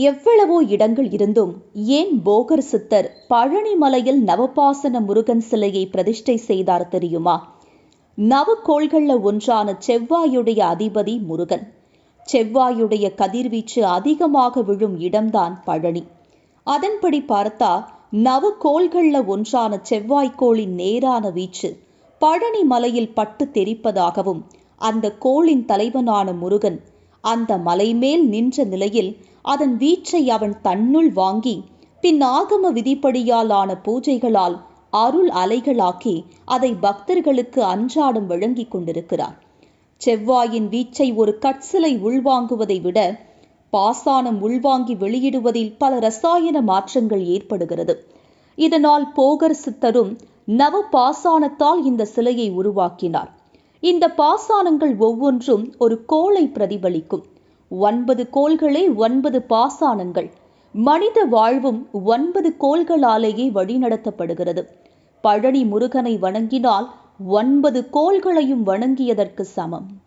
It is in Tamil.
எவ்வளவோ இடங்கள் இருந்தும் ஏன் போகர் சித்தர் பழனிமலையில் நவபாசன முருகன் சிலையை பிரதிஷ்டை செய்தார் தெரியுமா? நவக்கோள்கள்ல ஒன்றான செவ்வாயுடைய அதிபதி முருகன். செவ்வாயுடைய கதிர்வீச்சு அதிகமாக விழும் இடம்தான் பழனி. அதன்படி பார்த்தா நவக்கோள்கள்ல ஒன்றான செவ்வாய்க்கோளின் நேரான வீச்சு பழனி மலையில் பட்டு தெரிப்பதாகவும் அந்த கோளின் தலைவனான முருகன் அந்த மலை மேல் நின்ற நிலையில் அதன் வீச்சை அவன் தன்னுள் வாங்கி பின் ஆகம விதிப்படியால் ஆன பூஜைகளால் அருள் அலைகளாக்கி அதை பக்தர்களுக்கு அன்றாடம் வழங்கிக் கொண்டிருக்கிறார் செவ்வாயின் வீச்சை ஒரு கட்சிலை உள்வாங்குவதை விட பாசானம் உள்வாங்கி வெளியிடுவதில் பல ரசாயன மாற்றங்கள் ஏற்படுகிறது. இதனால் போகர் சித்தரும் நவ பாசானத்தால் இந்த சிலையை உருவாக்கினார். இந்த பாசானங்கள் ஒவ்வொன்றும் ஒரு கோளை பிரதிபலிக்கும். ஒன்பது கோள்களே ஒன்பது பாசானங்கள். மனித வாழ்வும் ஒன்பது கோள்களாலேயே வழிநடத்தப்படுகிறது. பழனி முருகனை வணங்கினால் ஒன்பது கோள்களையும் வணங்கியதற்கு சமம்.